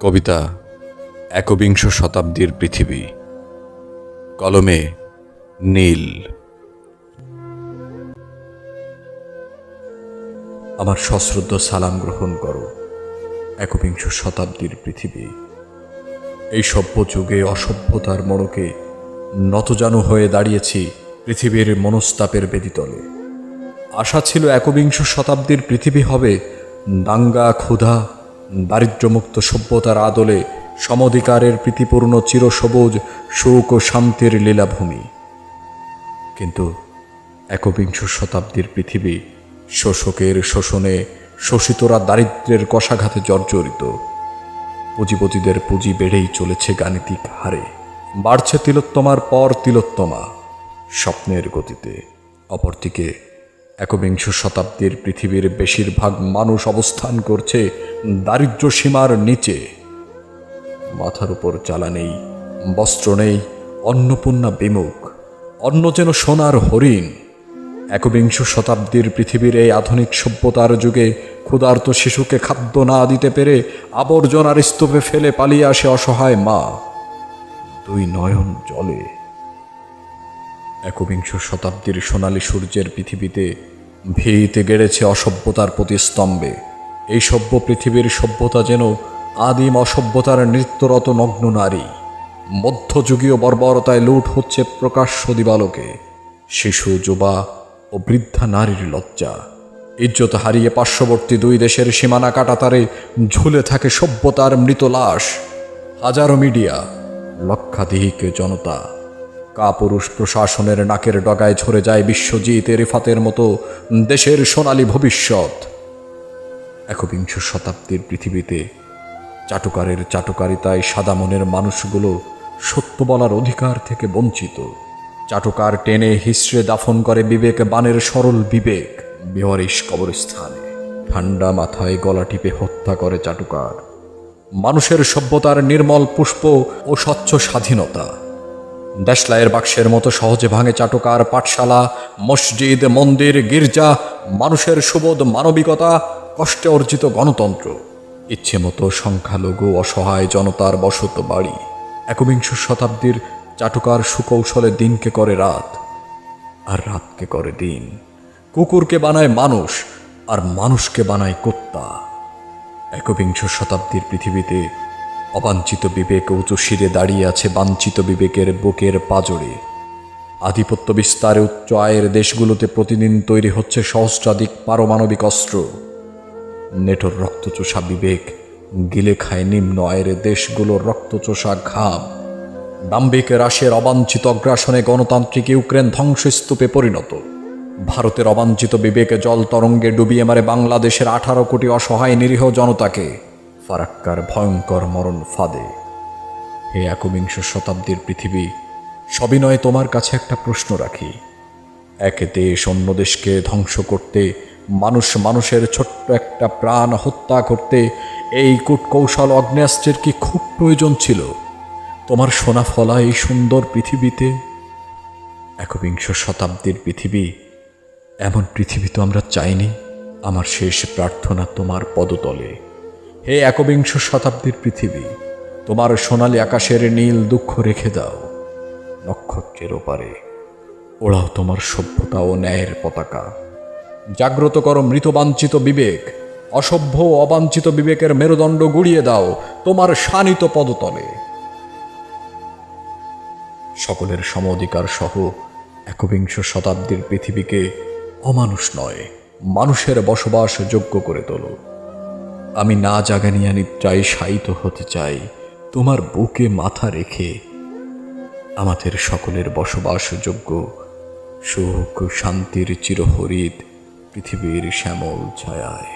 কবিতা একবিংশ শতাব্দীর পৃথিবী। কলমে নীল। আমার সশ্রদ্ধ সালাম গ্রহণ করো, একবিংশ শতাব্দীর পৃথিবী। এই সভ্য যুগে অসভ্যতার মোড়কে নতজানু হয়ে দাঁড়িয়েছি পৃথিবীর মনস্তাপের বেদিতলে। আশা ছিল একবিংশ শতাব্দীর পৃথিবী হবে দাঙ্গা, ক্ষুধা দারিদ্র্যমুক্ত সভ্যতার আদলে সমধিকারের প্রীতিপূর্ণ চিরসবুজ সুখ ও শান্তির লীলাভূমি। কিন্তু একবিংশ শতাব্দীর পৃথিবী শোষকের শোষণে শোষিতরা দারিদ্র্যের কষাঘাতে জর্জরিত। পুঁজিপতিদের পুঁজি বেড়েই চলেছে গাণিতিক হারে। বাড়ছে তিলোত্তমার পর তিলোত্তমা। স্বপ্নের গতিতে অপরদিকে একবিংশ শতাব্দীর পৃথিবীর বেশিরভাগ মানুষ অবস্থান করছে দারিদ্র্য সীমার নিচে। মাথার উপর জ্বালা নেই, বস্ত্র নেই, অন্নপূর্ণা বিমুখ, অন্ন যেন সোনার হরিণ। একবিংশ শতাব্দীর পৃথিবীর এই আধুনিক সভ্যতার যুগে ক্ষুধার্ত শিশুকে খাদ্য না দিতে পেরে আবর্জনার স্তূপে ফেলে পালিয়ে আসে অসহায় মা। দুই নয়ন জলে। একবিংশ শতাব্দীর সোনালী সূর্যের পৃথিবীতে ভিতে গেড়েছে অসভ্যতার প্রতিস্তম্ভে এই সভ্য পৃথিবীর সভ্যতা যেন আদিম অসভ্যতার নৃত্যরত নগ্ন নারী। মধ্যযুগীয় বর্বরতায় লুট হচ্ছে প্রকাশ্য দিবালোকে। শিশু, যুবা ও বৃদ্ধা নারীর লজ্জা। ইজ্জত হারিয়ে পার্শ্ববর্তী দুই দেশের সীমানা কাটাতারে ঝুলে থাকে সভ্যতার মৃত লাশ। হাজারো মিডিয়া, লক্ষাধিক জনতা। কাপুরুষ প্রশাসনের নাকের ডগায় ঝরে যায় বিশ্বজিৎ রিফাতের মতো দেশের সোনালী ভবিষ্যৎ। একবিংশ শতাব্দীর পৃথিবীতে চাটুকারের চাটুকারিতায় সাদা মনের মানুষগুলো সত্য বলার অধিকার থেকে বঞ্চিত। চাটুকার টেনে হিসড়ে দাফন করে বিবেক, বানের সরল বিবেক বেওয়ারিশ কবরস্থানে। ঠান্ডা মাথায় গলা টিপে হত্যা করে চাটুকার। মানুষের সভ্যতার নির্মল পুষ্প ও স্বচ্ছ স্বাধীনতা। দেশলাইয়ের বাক্সের মতো সহজে ভাঙে চাটুকার পাঠশালা, মসজিদ, মন্দির, গির্জা, মানুষের সুবোধ মানবিকতা, কষ্টে অর্জিত গণতন্ত্র ইচ্ছে মতো সংখ্যালঘু অসহায় জনতার বসত বাড়ি। একবিংশ শতাব্দীর চাটুকার সুকৌশলে দিনকে করে রাত, আর রাতকে করে দিন। কুকুরকে বানায় মানুষ, আর মানুষকে বানায় কুত্তা। একবিংশ শতাব্দীর পৃথিবীতে অবাঞ্ছিত বিবেক উঁচু শিরে দাঁড়িয়ে আছে বাঞ্ছিত বিবেকের বুকের পাজরে। আধিপত্য বিস্তারে উচ্চ আয়ের দেশগুলোতে প্রতিদিন তৈরি হচ্ছে সহস্রাধিক পারমাণবিক অস্ত্র। নেটোর রক্তচোষা বিবেক গিলে খায় নিম্ন আয়ের দেশগুলোর রক্তচোষা ঘাম। দাম্বিক রাশিয়ার অবাঞ্ছিত অগ্রাসনে গণতান্ত্রিক ইউক্রেন ধ্বংসস্তূপে পরিণত। ভারতের অবাঞ্ছিত বিবেকে জল তরঙ্গে ডুবিয়ে মারে বাংলাদেশের আঠারো কোটি অসহায় নিরীহ জনতাকে। ফারাক্কার ভয়ঙ্কর মরণ ফাঁদে। হে একবিংশ শতাব্দীর পৃথিবী, সবিনয়ে তোমার কাছে একটা প্রশ্ন রাখি। এক দেশ অন্য দেশকে ধ্বংস করতে, মানুষ মানুষের ছোট্ট একটা প্রাণ হত্যা করতে, এই কূটকৌশল অগ্নেয়াস্ত্রের কি খুব প্রয়োজন ছিল? তোমার সোনা ফলা এই সুন্দর পৃথিবীতে? একবিংশ শতাব্দীর পৃথিবী, এমন পৃথিবী তো আমরা চাইনি। আমার শেষ প্রার্থনা তোমার পদতলে। হে একবিংশ শতাব্দীর পৃথিবী, তোমার সোনালী আকাশের নীল দুঃখ রেখে দাও। নক্ষত্রের ওপারে ওড়াও তোমার সভ্যতা ও ন্যায়ের পতাকা। জাগ্রত করো মৃতবাঞ্ছিত বিবেক, অসভ্য অবাঞ্ছিত বিবেকের মেরুদণ্ড গুড়িয়ে দাও তোমার শানিত পদতলে। সকলের সম অধিকার সহ একবিংশ শতাব্দীর পৃথিবীকে অমানুষ নয়, মানুষের বসবাস যোগ্য করে তোলো। আমি না জাগানিয়া নিদ্রায় শায়িত হতে চাই। তোমার বুকে মাথা রেখে আমাদের সকলের বসবাসযোগ্য সুখ, শান্তির চিরহরিত পৃথিবীর শ্যামল ছায়ায়।